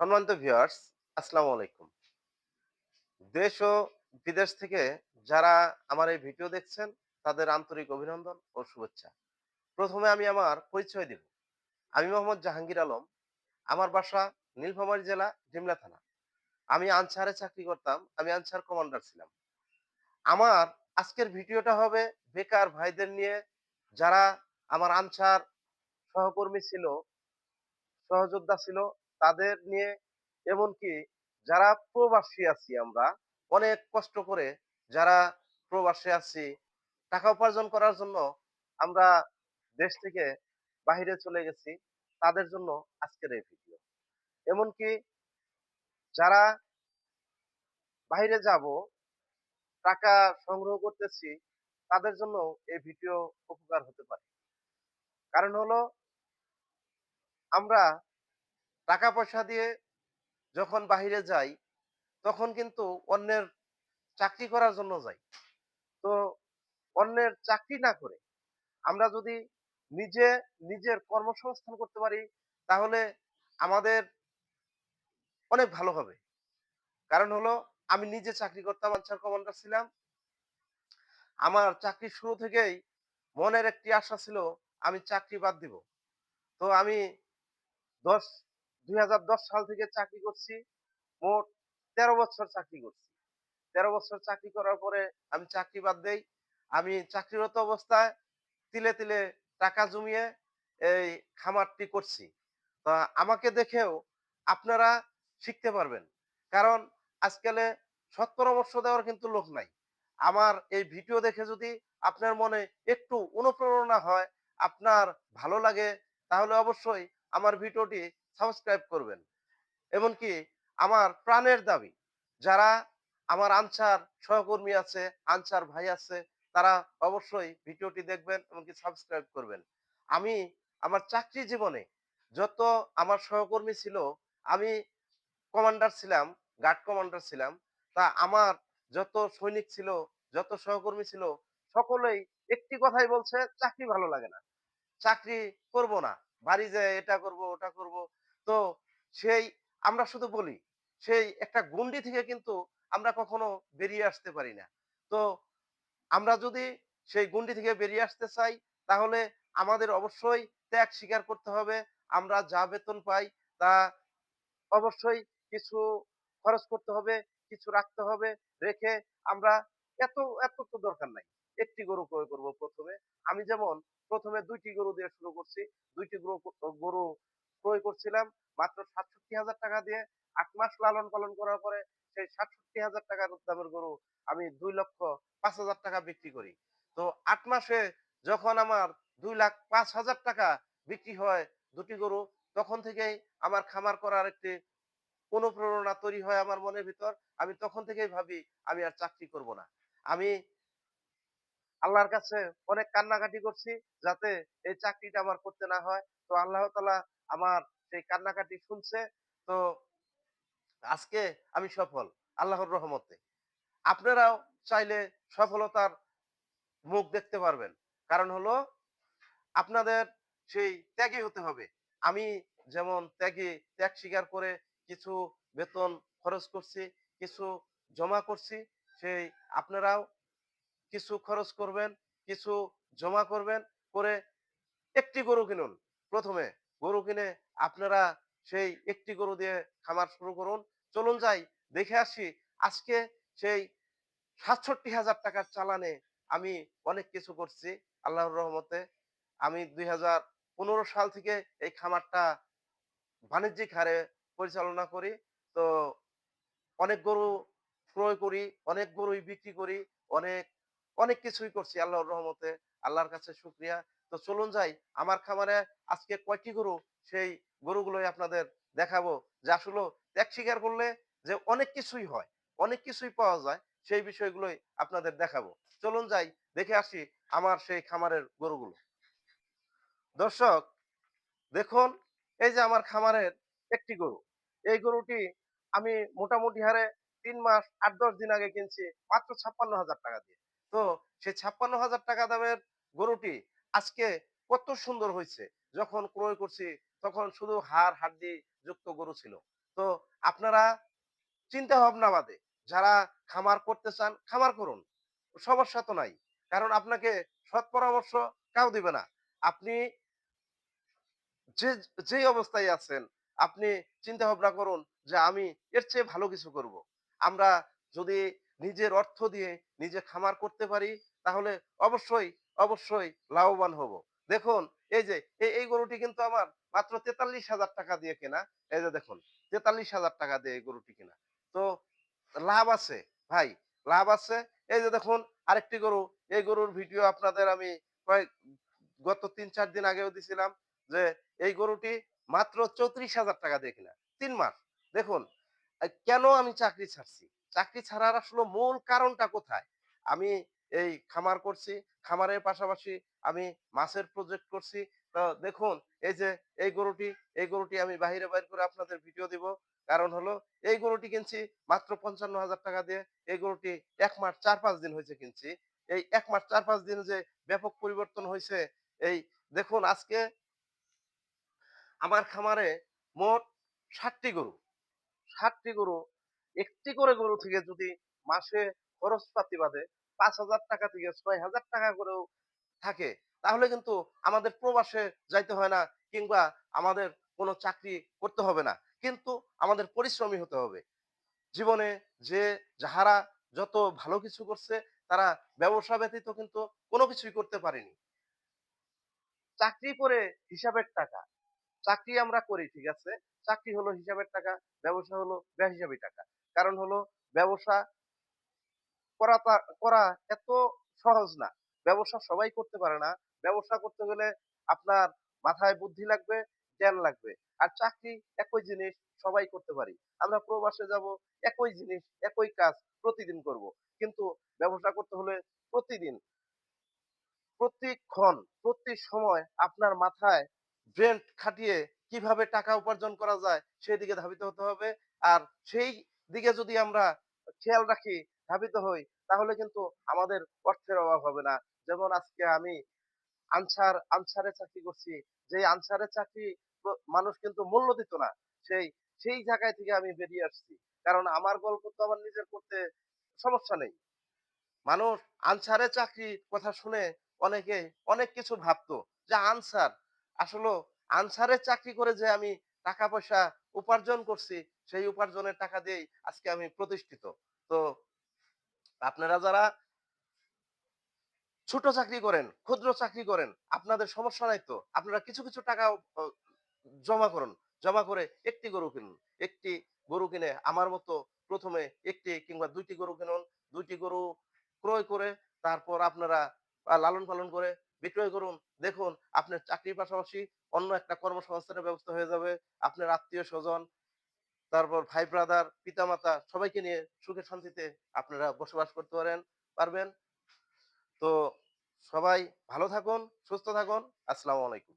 সম্মানিত ভিউয়ার্স আসসালামু আলাইকুম। দেশ ও বিদেশ থেকে যারা আমার এই ভিডিও দেখছেন, তাদের আন্তরিক অভিনন্দন ও শুভেচ্ছা। প্রথমে আমি আমার পরিচয় দেব। আমি মোহাম্মদ জাহাঙ্গীর আলম। আমার বাসা নীলফামারী জেলা, ডিমলা থানা। আমি আনসারে চাকরি করতাম, আমি আনসার কমান্ডার ছিলাম। আমার আজকের ভিডিওটা হবে বেকার ভাইদের নিয়ে, যারা আমার আনসার সহকর্মী ছিল, সহযোদ্ধা ছিল তাদের নিয়ে এমনকি যারা প্রবাসী আছি আমরা, অনেক কষ্ট করে যারা প্রবাসে আছি, টাকা উপার্জন করার জন্য আমরা দেশ থেকে বাহিরে চলে গেছি, তাদের জন্য আজকের এই ভিডিও এমনকি যারা বাইরে যাব, টাকা সংগ্রহ করতেছি, তাদের জন্য এই ভিডিও উপকার হতে পারে। কারণ হলো, আমরা টাকা পয়সা দিয়ে যখন বাহিরে যাই, তখন কিন্তু অন্যের চাকরি করার জন্য যাই। তো অন্যের চাকরি না করে আমরা যদি নিজে, নিজের কর্মসংস্থান করতে পারি, তাহলে আমাদের অনেক ভালো হবে। কারণ হলো, আমি নিজে চাকরি করতাম, আনসার কমান্ডার ছিলাম। আমার চাকরি শুরু থেকেই মনের একটি আশা ছিল, আমি চাকরি বাদ দিব। তো আমি দশ দুই হাজার দশ সাল থেকে চাকরি করছি, মোট তেরো বছর চাকরি করছি। তেরো বছর চাকরি করার পরে আমি চাকরি বাদ দেই, আমি চাকরিরত অবস্থায় তিলে তিলে টাকা জমিয়ে এই খামারটি করছি। তা আমাকে দেখেও আপনারা শিখতে পারবেন, কারণ আজকালে সৎ পরামর্শ দেওয়ার কিন্তু লোক নাই। আমার এই ভিডিও দেখে যদি আপনার মনে একটু অনুপ্রেরণা হয়, আপনার ভালো লাগে, তাহলে অবশ্যই আমার ভিডিওটি সাবস্ক্রাইব করবেন। এমনকি আমার প্রাণের দাবি, যারা আমার আনসার সহকর্মী আছে, আনসার ভাই আছে, তারা অবশ্যই ভিডিওটি দেখবেন এমনকি সাবস্ক্রাইব করবেন। আমি আমার চাকরি জীবনে যত আমার সহকর্মী ছিল, আমি কমান্ডার ছিলাম গার্ড কমান্ডার ছিলাম, তা আমার যত সৈনিক ছিল, যত সহকর্মী ছিল, সকলেই একটি কথাই বলছে, চাকরি ভালো লাগে না। চাকরি করব না। বাড়ি যায় এটা করব, ওটা করব তো সেই আমরা শুধু বলি, সেই একটা গুন্ডি থেকে কিন্তু আমরা কখনো বেরিয়ে আসতে পারি না। তো আমরা যদি সেই গুন্ডি থেকে বেরিয়ে আসতে চাই, তাহলে আমাদের অবশ্যই ত্যাগ স্বীকার করতে হবে। আমরা যা বেতন পাই তা অবশ্যই কিছু খরচ করতে হবে, কিছু রাখতে হবে, রেখে আমরা এত এত তো দরকার নাই। একটি গরু ক্রয় করব প্রথমে। আমি যেমন প্রথমে দুইটি গরু দিয়ে শুরু করছি। দুইটি গরু গরু ক্রয় করছিলাম মাত্র সাতষট্টি হাজার টাকা দিয়ে। আট মাস লালন পালন করার পরে সেই সাতষট্টি হাজার টাকার দামের গরু আমি দুই লক্ষ পাঁচ হাজার টাকা বিক্রি করি। তো আট মাসে যখন আমার দুই লাখ পাঁচ হাজার টাকা বিক্রি হয় দুটি গরু, তখন থেকেই আমার খামার করার একটি অনুপ্রেরণা তৈরি হয় আমার মনের ভিতর। আমি তখন থেকেই ভাবি আমি আর চাকরি করব না। আমি আল্লাহর কাছে অনেক কান্নাকাটি করছি যাতে এই চাকরিটা আমার করতে না হয়। তো আল্লাহ তালা আমার সেই কান্নাকাটি শুনছে। তো আজকে আমি সফল আল্লাহর রহমতে। আপনারাও চাইলে সফলতার মুখ দেখতে পারবেন। কারণ হলো আপনাদের সেই ত্যাগী হতে হবে। আমি যেমন ত্যাগী, ত্যাগ স্বীকার করে কিছু বেতন খরচ করছি, কিছু জমা করছি, সেই আপনারাও কিছু খরচ করবেন, কিছু জমা করবেন, করে একটি গরু কিনুন। প্রথমে গরু কিনে আপনারা সেই একটি গরু দিয়ে খামার শুরু করুন। চলুন যাই, দেখে আসি আজকে সেই সাতষট্টি হাজার টাকার চালানে আমি অনেক কিছু করছি আল্লাহর রহমতে। আমি দুই হাজার পনেরো সাল থেকে এই খামারটা বাণিজ্যিক হারে পরিচালনা করি। তো অনেক গরু ক্রয় করি, অনেক গরুই বিক্রি করি, অনেক অনেক কিছুই করছি আল্লাহর রহমতে, আল্লাহর কাছে শুক্রিয়া। তো চলুন যাই, আমার খামারে আজকে কয়টি গরু? সেই গরুগুলোই আপনাদের দেখাবো। যে আসলে ত্যাগ স্বীকার করলে যে অনেক কিছুই হয়, অনেক কিছুই পাওয়া যায়, সেই বিষয়গুলোই আপনাদের দেখাবো। চলুন যাই, দেখে আসি আমার সেই খামারের গরুগুলো। দর্শক, দেখুন, এই যে আমার খামারের একটি গরু। এই গরুটি আমি মোটামুটি হারে তিন মাস, আট, দশ দিন আগে কিনছি মাত্র ছাপ্পান্ন হাজার টাকা দিয়ে। তো সেই ছাপ্পান্ন হাজার টাকা দামের গরুটি আজকে কত সুন্দর হয়েছে। যখন ক্রয় করছি, তখন শুধু হাড় হাড্ডি যুক্ত গরু ছিল। তো আপনারা চিন্তা ভাবনা বাদে, যারা খামার করতে চান, খামার করুন। সমস্যা তো নাই। কারণ আপনাকে সৎ পরামর্শ কেউ দিবে না। আপনি যে, যেই অবস্থায় আছেন, আপনি চিন্তা ভাবনা করুন যে আমি এর চেয়ে ভালো কিছু করব। আমরা যদি নিজের অর্থ দিয়ে নিজে খামার করতে পারি, তাহলে অবশ্যই অবশ্যই লাভবান হব। দেখুন, এই যে এই গরুটি কিন্তু আমার মাত্র তেতাল্লিশ হাজার টাকা দিয়ে কেনা। এই যে, দেখুন, তেতাল্লিশ হাজার টাকা দিয়ে এই গরুটি কেনা। তো লাভ আছে, ভাই, লাভ আছে। এই যে, দেখুন, আরেকটি গরু, এই গরুর ভিডিও আপনাদের আমি গত তিন, চার দিন আগেও দিছিলাম যে, এই গরুটি মাত্র চৌত্রিশ হাজার টাকা দিয়ে কিনা, তিন মাস। দেখুন কেন আমি চাকরি ছাড়ছি? চাকরি ছাড়ার আসলে মূল কারণটা কোথায়? আমি এই খামার করছি, খামারের পাশাপাশি আমি মাছের প্রজেক্ট করছি। তো দেখুন, এই যে এই গরুটি এই গরুটি আমি বাহিরে বাইর করে আপনাদের ভিডিও দিব। কারণ হলো, এই গরুটি কিনছি মাত্র পঞ্চান্ন হাজার টাকা দিয়ে। এই গরুটি এক মাস চার পাঁচ দিন হয়েছে কিনছি। এই এক মাস চার পাঁচ দিন যে ব্যাপক পরিবর্তন হয়েছে, এই দেখুন আজকে আমার খামারে মোট ষাটটি গরু। ষাটটি গরু, একটি করে গরু থেকে যদি মাসে খরচপাতি বাদে পাঁচ হাজার টাকা থেকে ছয় হাজার টাকা করেও থাকে, তাহলে কিন্তু আমাদের প্রবাসে যাইতে হয় না কিংবা আমাদের কোনো চাকরি করতে হবে না। কিন্তু আমাদের পরিশ্রমী হতে হবে। জীবনে যে যাহারা যত ভালো কিছু করছে, তারা ব্যবসা ব্যতীত কিন্তু কোনো কিছুই করতে পারেনি। চাকরি করে হিসাবের টাকা। চাকরি আমরা করি, ঠিক আছে? চাকরি হলো হিসাবের টাকা, ব্যবসা হলো বেহিসাবি টাকা। কারণ হলো ব্যবসা করা করা এত সহজ না। ব্যবসা সবাই করতে পারে না। ব্যবসা করতে গেলে আপনার মাথায় বুদ্ধি লাগবে, জ্ঞান লাগবে। আর চাকরি একই জিনিস সবাই করতে পারি। আমরা প্রবাসে যাব, একই জিনিস, একই কাজ প্রতিদিন করব। কিন্তু ব্যবসা করতে হলে প্রতিদিন, প্রতিক্ষণ, প্রতি সময় আপনার মাথায় ব্রেন খাটিয়ে কীভাবে টাকা উপার্জন করা যায়, সেই দিকে ধাবিত হতে হবে। আর সেই দিকে যদি আমরা খেয়াল রাখি, ধাবিত হই, তাহলে কিন্তু আমাদের অর্থের অভাব হবে না। যেমন আজকে আমি আনসার, আনসারে চাকরি করছি যে আনসারে চাকরি মানুষ কিন্তু মূল্য দিত না, সেই সেই জায়গায় থেকে আমি বেরিয়ে আসছি। কারণ আমার গল্প তো আমার নিজের করতে সমস্যা নেই। মানুষ আনসারের চাকরির কথা শুনে অনেকে অনেক কিছু ভাবতো, যে আনসার আসলে আনসারের চাকরি করে যে আমি টাকা পয়সা উপার্জন করছি, সেই উপার্জনের টাকা দিয়েই আজকে আমি প্রতিষ্ঠিত। তো আপনারা যারা ছোট চাকরি করেন, ক্ষুদ্র চাকরি করেন, আপনাদের সমস্যা নাই তো? আপনারা কিছু কিছু টাকা জমা করুন। জমা করে একটি গরু কিনুন। একটি গরু কিনে আমার মতো প্রথমে একটি কিংবা দুইটি গরু কিনুন। দুইটি গরু ক্রয় করে তারপর আপনারা লালন পালন করে বিক্রয় করুন। দেখুন, আপনার চাকরির পাশাপাশি অন্য একটা কর্মসংস্থানের ব্যবস্থা হয়ে যাবে। আপনার আত্মীয় স্বজন, তারপর ভাই ব্রাদার পিতামাতা সবাইকে নিয়ে সুখে শান্তিতে আপনারা বসবাস করতে পারেন, পারবেন। তো সবাই ভালো থাকুন, সুস্থ থাকুন। আসসালামু আলাইকুম।